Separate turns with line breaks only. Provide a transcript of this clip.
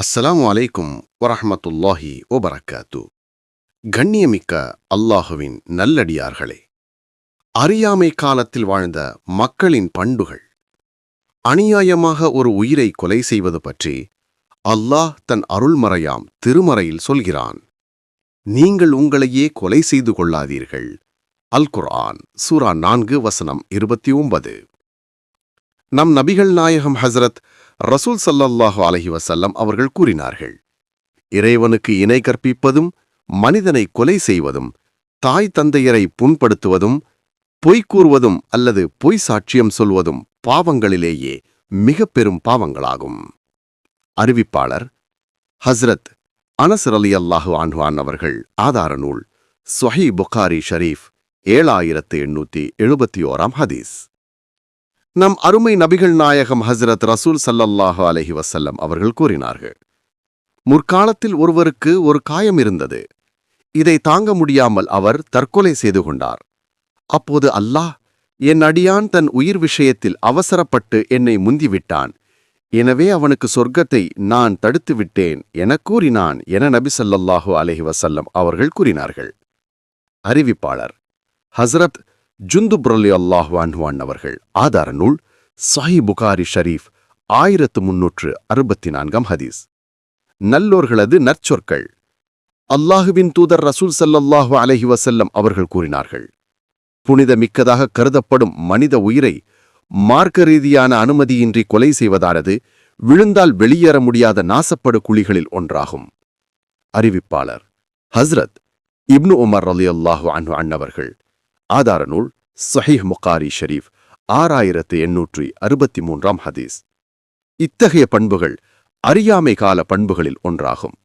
அஸ்ஸலாமு அலைக்கும் வரஹமத்துல்லாஹி ஒபரக்காத்து கண்ணியமிக்க அல்லாஹுவின் நல்லடியார்களே அறியாமை காலத்தில் வாழ்ந்த மக்களின் பண்புகள் அநியாயமாக ஒரு உயிரை கொலை செய்வது பற்றி அல்லாஹ் தன் அருள்மறையாம் திருமறையில் சொல்கிறான். நீங்கள் உங்களையே கொலை செய்து கொள்ளாதீர்கள். அல் குர்ஆன் சூரா நான்கு வசனம் இருபத்தி ஒன்பது. நம் நபிகள் நாயகம் ஹஸ்ரத் ரசூல் சல்லல்லாஹு அலஹி வசல்லம் அவர்கள் கூறினார்கள் இறைவனுக்கு இணை கற்பிப்பதும் மனிதனை கொலை செய்வதும் தாய் தந்தையரை புண்படுத்துவதும் பொய் கூறுவதும் அல்லது பொய் சாட்சியம் சொல்வதும் பாவங்களிலேயே மிக பெரும் பாவங்களாகும். அறிவிப்பாளர் ஹஸ்ரத் அனசர் அலி அல்லாஹு அன்ஹான் அவர்கள் ஆதார நூல் சொஹி புகாரி ஷரீஃப் ஏழாயிரத்து எண்ணூத்தி எழுபத்தி ஓராம் ஹதீஸ். நம் அருமை நபிகள் நாயகம் ஹஸ்ரத் ரசூல் சல்லல்லாஹு அலஹி வசல்லம் அவர்கள் கூறினார்கள் முற்காலத்தில் ஒருவருக்கு ஒரு காயம் இருந்தது. இதை தாங்க முடியாமல் அவர் தற்கொலை செய்து கொண்டார். அப்போது அல்லாஹ் என் அடியான் தன் உயிர் விஷயத்தில் அவசரப்பட்டு என்னை முந்திவிட்டான். எனவே அவனுக்கு சொர்க்கத்தை நான் தடுத்து விட்டேன் என கூறினான் என நபி சல்லல்லாஹு அலஹி வசல்லம் அவர்கள் கூறினார்கள். அறிவிப்பாளர் ஹஸ்ரத் ஜுந்துப்ரலி அல்லாஹு அன்ஹுவான் அவர்கள் ஆதார நூல் சஹி புகாரி ஷரீஃப் ஆயிரத்து முன்னூற்று அறுபத்தி நான்காம் ஹதீஸ். நல்லோர்களது நற்சொற்கள். அல்லாஹுவின் தூதர் ரசூல் சல்லல்லாஹு அலஹி வசல்லம் அவர்கள் கூறினார்கள். புனித மிக்கதாக கருதப்படும் மனித உயிரை மார்க்க ரீதியான அனுமதியின்றி கொலை செய்வதானது விழுந்தால் வெளியேற முடியாத நாசப்படு குழிகளில் ஒன்றாகும். அறிவிப்பாளர் ஹஸ்ரத் இப்னு உமர் ரலியல்லாஹு அன்ஹு அன்னவர்கள். ஆதார நூல் சஹீஹ் முகாரி ஷரீஃப் ஆறாயிரத்து எண்ணூற்றி அறுபத்தி மூன்றாம் ஹதீஸ். இத்தகைய பண்புகள் அறியாமை கால பண்புகளில் ஒன்றாகும்.